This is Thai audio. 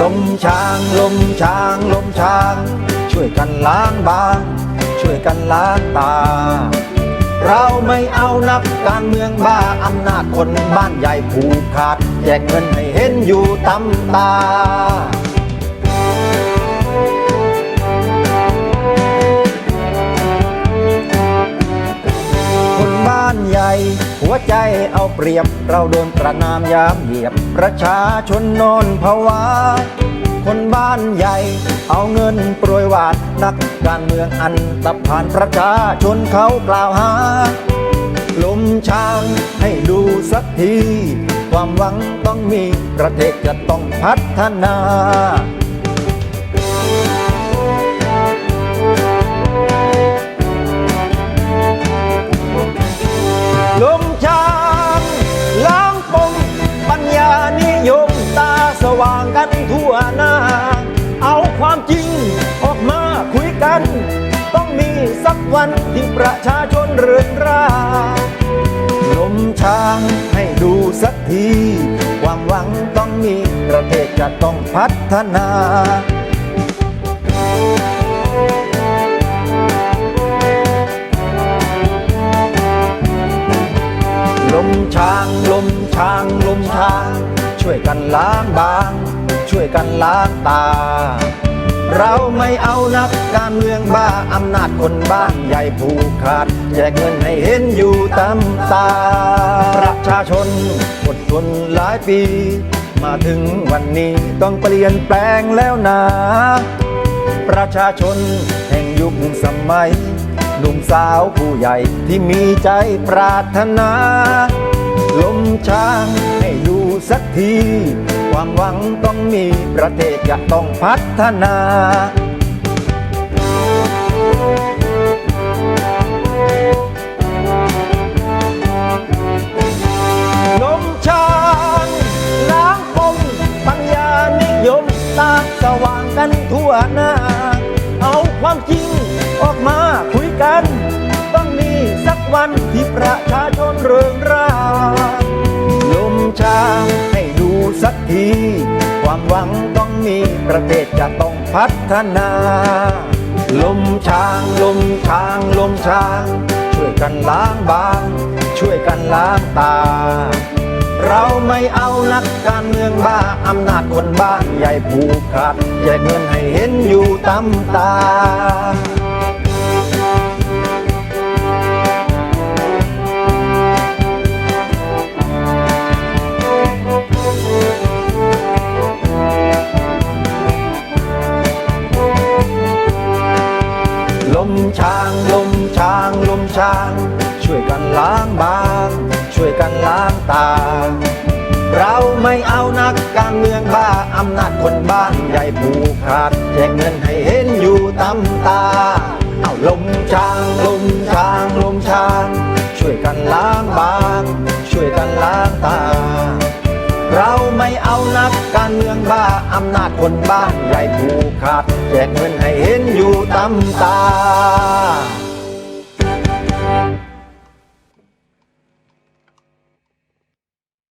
ลมช้างลมช้างลมช้าง ช่วยกันล้างบาง ช่วยกันล้างตา เราไม่เอานักการเมืองบ้าอำนาจคนบ้านใหญ่ผูกขาด แจกเงินให้เห็นอยู่ตำตา ใจเอาเปรียบ เราโดนประนามยามเหยียบ ประชาชนนอนภาวะคนบ้านใหญ่ เอาเงินโปรยวาดนักการเมืองอันตะผ่านประชาชนเขากล่าวหาลมช้างให้ดูสักที ความหวังต้องมีประเทศจะต้องพัฒนา ยมตาสว่างกันทั่วหน้า เอาความจริงออกมาคุยกัน ต้องมีสักวันที่ประชาชนเรือนราลมช้างให้ดูสักที ความหวังต้องมีประเทศจะต้องพัฒนาลมช้างลมช้างลมช้าง ช่วยกันล้างบาง ช่วยกันล้างตา เราไม่เอานักการเมืองบ้าอำนาจคนบ้านใหญ่ผูกขาดแจกเงินให้เห็นอยู่ตำตา ประชาชนอดทนหลายปี มาถึงวันนี้ต้องเปลี่ยนแปลงแล้วนะ ประชาชนแห่งยุคสมัยหนุ่มสาวผู้ใหญ่ที่มีใจปรารถนา ลมช้างให้ดู สักที ความหวังต้องมีประเทศจะต้องพัฒนาลมช้างล้างปมปัญญานิยมตาสว่างกันทั่วหน้า เอาความจริงออกมาคุยกัน ต้องมีสักวันที่ประชาชนเริง ประเทศจะต้องพัฒนา ลมช้างลมช้างลมช้าง ช่วยกันล้างบาง ช่วยกันล้างตา เราไม่เอานักการเมืองบ้าอำนาจคนบ้านใหญ่ผูกขาดแจกเงินให้เห็นอยู่ตำตา มช้างลมช้างลมช้าง ช่วยกันล้างบาง ช่วยกันล้างตา เราไม่เอานักการเมืองบ้าอำนาจคนบ้านใหญ่ผูกขาดแจกเงินให้เห็นอยู่ตำตา เอาลมช้างลมช้าง ไม่เอานักการเมืองบ้าอำนาจคนบ้านใหญ่ผูกขาดแจกเงินให้เห็นอยู่ตำตา